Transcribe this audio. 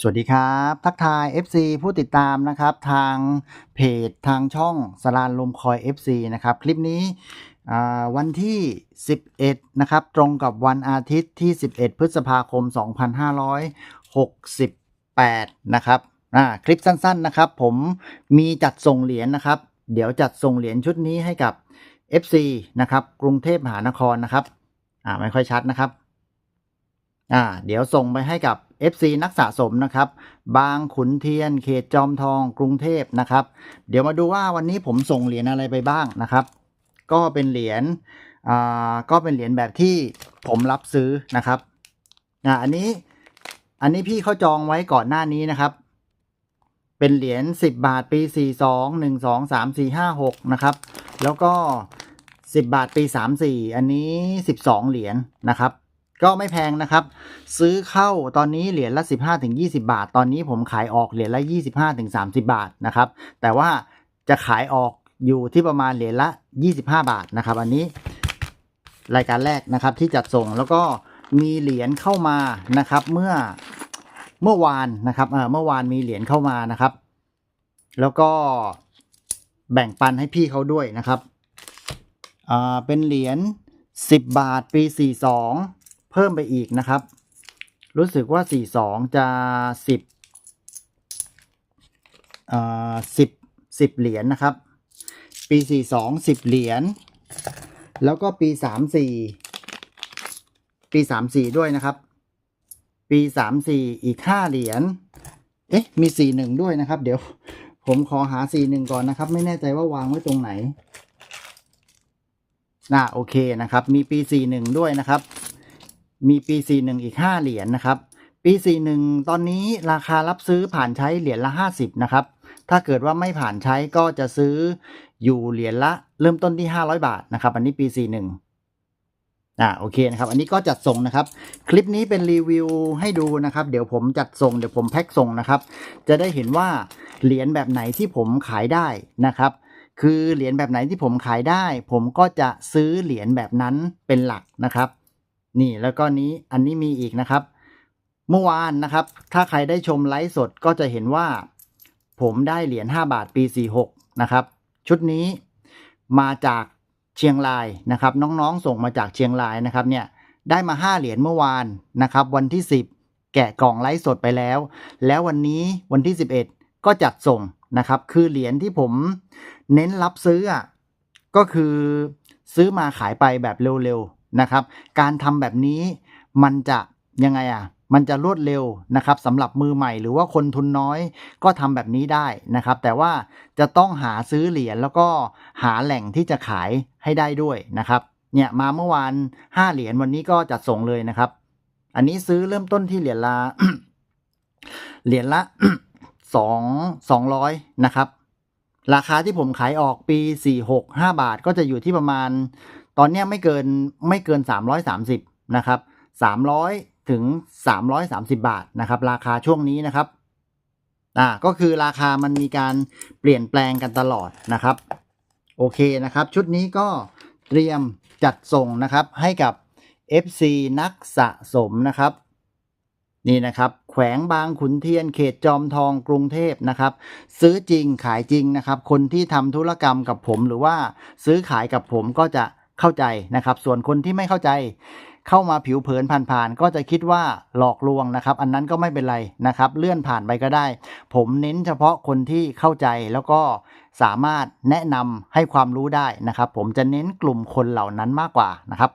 สวัสดีครับ ทักทาย FC ผู้ติดตามนะครับทางเพจทางช่องสลานลมคอย FC นะครับ คลิปนี้วันที่ 11 นะครับ ตรงกับวันอาทิตย์ที่ 11 พฤษภาคม 2568 นะครับคลิปสั้นๆนะครับ ผมมีจัดส่งเหรียญนะครับ เดี๋ยวจัดส่งเหรียญชุดนี้ให้กับ FC นะครับ กรุงเทพมหานครนะครับ อ่าไม่ค่อยชัดนะครับอ่าเดี๋ยวส่งไปให้กับ FC นักสะสมนะครับ บางขุนเทียนเขตจอมทองกรุงเทพนะครับ เดี๋ยวมาดูว่าวันนี้ผมส่งเหรียญอะไรไปบ้างนะครับ ก็เป็นเหรียญอ่าก็เป็นเหรียญแบบที่ผมรับซื้อนะครับอ่าอันนี้อันนี้พี่เขาจองไว้ก่อนหน้านี้นะครับ เป็นเหรียญ10 บาทปี 42 1 2 3 4 5 6 นะครับ แล้วก็ 10 บาทปี 34 อันนี้ 12 เหรียญนะครับ ก็ไม่แพงนะครับ ซื้อเข้าตอนนี้เหรียญละ 15ถึง20 บาท ตอนนี้ผมขายออกเหรียญละ 25ถึง30 บาทนะครับ แต่ว่าจะขายออกอยู่ที่ประมาณเหรียญละ 25 บาทนะครับ อันนี้รายการแรกนะครับที่จัดส่งแล้วก็มีเหรียญเข้ามานะครับ เมื่อเมื่อวานนะครับเออเมื่อวานมีเหรียญเข้ามานะครับ แล้วก็แบ่งปันให้พี่เขาด้วยนะครับอ่าเป็นเหรียญ10 บาทปี 42 เพิ่มไปอีกนะครับ รู้สึกว่า 42 จะ 10เอ่อ10 10 เหรียญนะครับ ปี 42 10 เหรียญ แล้วก็ปี 34 ปี 34 ด้วยนะครับ ปี 34 อีก 5 เหรียญ เอ๊ะ มี 41 ด้วยนะครับ เดี๋ยวผมขอหา 41 ก่อนนะครับ ไม่แน่ใจว่าวางไว้ตรงไหนน่าโอเคนะครับ มีปี 41 ด้วยนะครับ มีปี 41 อีก 5 เหรียญนะครับ ปี 41 ตอนนี้ราคารับซื้อผ่านใช้เหรียญละ 50 นะครับ ถ้าเกิดว่าไม่ผ่านใช้ก็จะซื้ออยู่เหรียญละเริ่มต้นที่ 500 บาทนะครับ อันนี้ปี 41อ่าโอเคนะครับ อันนี้ก็จัดส่งนะครับ คลิปนี้เป็นรีวิวให้ดูนะครับ เดี๋ยวผมจัดส่งเดี๋ยวผมแพ็คส่งนะครับ จะได้เห็นว่าเหรียญแบบไหนที่ผมขายได้นะครับคือเหรียญแบบไหนที่ผมขายได้ ผมก็จะซื้อเหรียญแบบนั้นเป็นหลักนะครับ นี่แล้วก็นี้อันนี้มีอีกนะครับ เมื่อวานนะครับ ถ้าใครได้ชมไลฟ์สดก็จะเห็นว่า ผมได้เหรียญ5บาทปี 46 นะครับ ชุดนี้มาจากเชียงรายนะครับ น้องๆส่งมาจากเชียงรายนะครับเนี่ยได้มา 5 เหรียญเมื่อวานนะครับ วันที่ 10 แกะกล่องไลฟ์สดไปแล้ว แล้ววันนี้วันที่ 11 ก็จัดส่งนะครับ คือเหรียญที่ผมเน้นรับซื้อก็คือซื้อมาขายไปแบบเร็วๆ นะครับ การทำแบบนี้มันจะยังไงอะมันจะรวดเร็วนะครับสำหรับมือใหม่หรือว่าคนทุนน้อยก็ทำแบบนี้ได้นะครับ แต่ว่าจะต้องหาซื้อเหรียญแล้วก็หาแหล่งที่จะขายให้ได้ด้วยนะครับเนี่ยมาเมื่อวาน 5 เหรียญวันนี้ก็จัดส่งเลยนะครับ อันนี้ซื้อเริ่มต้นที่เหรียญละเหรียญละสองสองร้อยนะครับ ราคาที่ผมขายออกปี 46 5 บาทก็จะอยู่ที่ประมาณ ตอนนี้ไม่เกินไม่เกิน 330นะครับ300 ถึง 330 บาทนะครับ ราคาช่วงนี้นะครับอ่าก็คือราคามันมีการเปลี่ยนแปลงกันตลอดนะครับ โอเคนะครับ ชุดนี้ก็เตรียมจัดส่งนะครับให้กับ FC นักสะสมนะครับ นี่นะครับ แขวงบางขุนเทียนเขตจอมทองกรุงเทพนะครับ ซื้อจริงขายจริงนะครับ คนที่ทำธุรกรรมกับผมหรือว่าซื้อขายกับผมก็จะ เข้าใจนะครับ ส่วนคนที่ไม่เข้าใจเข้ามาผิวเผินผ่านๆก็จะคิดว่าหลอกลวงนะครับ อันนั้นก็ไม่เป็นไรนะครับ เลื่อนผ่านไปก็ได้ ผมเน้นเฉพาะคนที่เข้าใจแล้วก็สามารถแนะนำให้ความรู้ได้นะครับ ผมจะเน้นกลุ่มคนเหล่านั้นมากกว่านะครับ